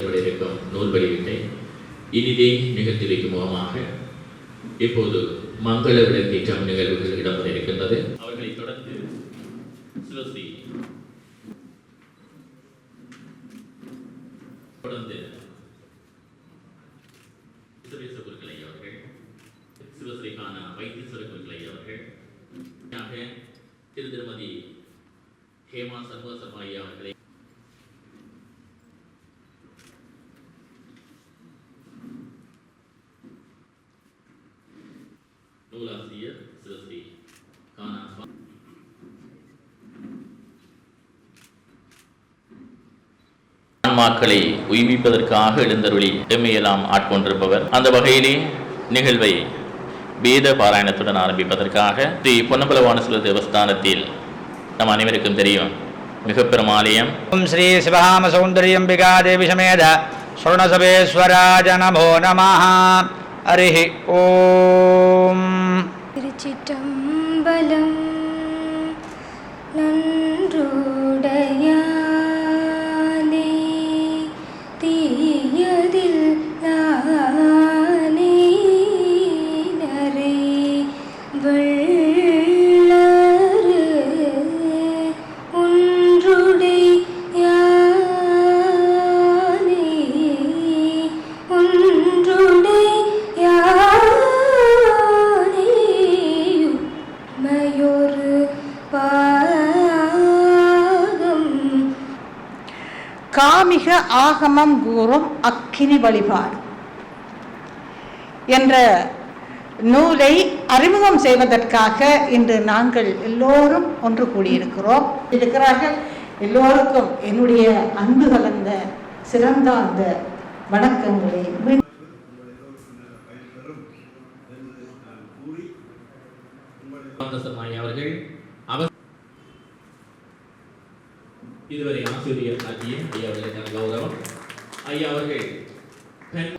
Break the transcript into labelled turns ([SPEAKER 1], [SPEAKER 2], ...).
[SPEAKER 1] இருக்கும் நூல் வெளியீட்டை இனிதே நிகழ்த்தி வைக்கும் முகமாக இப்போது மங்கள விளக்கேற்றம் நிகழ்வுகள் இடம்பெற இருக்கின்றது அவர்களை தொடர்ந்து சிவஸ்ரீ தொடர்ந்து சுரேச குருக்களை அவர்கள் சிவஸ்ரீக்கான வைத்தீஸ்வர குருக்களை அவர்கள் ஆக திரு திருமதி ஹேமா சர்வ அவர்களை நூலாசிரியர் சிவஸ்ரீ கானா ஆன்மாக்களை உய்விப்பதற்காக எழுந்தருளி எம்மையெல்லாம் ஆட்கொண்டிருப்பவர் அந்த வகையிலே நிகழ்வை வேத பாராயணத்துடன் ஆரம்பிப்பதற்காக ஸ்ரீ பொன்னம்பலவானசுல தேவஸ்தானத்தில் நம் அனைவருக்கும் தெரியும் மிக பெரும் ஆலயம்
[SPEAKER 2] ஓம் ஸ்ரீ சிவகாம சௌந்தரியம்பிகா தேவி சமேத ஸ்வர்ணசபேஸ்வராஜ நமோ நமः
[SPEAKER 3] हरि ओम। चिटम बलम மயோரு பாகம்.
[SPEAKER 4] காமிக ஆகமம் கூறும் அக்கினி வழிபாடு என்ற நூலை அறிமுகம் செய்வதற்காக இன்று நாங்கள் எல்லோரும் ஒன்று கூடியிருக்கிறோம். இருக்கிறார்கள். எல்லோருக்கும் என்னுடைய அன்பு கலந்த சிறந்த அந்த வணக்கங்களை
[SPEAKER 1] அம்மை அவர்கள் இதுவரை ஆசிரியர் ஆகிய ஐயா அவர்களுக்கான கௌரவம். ஐயா அவர்கள் பெண்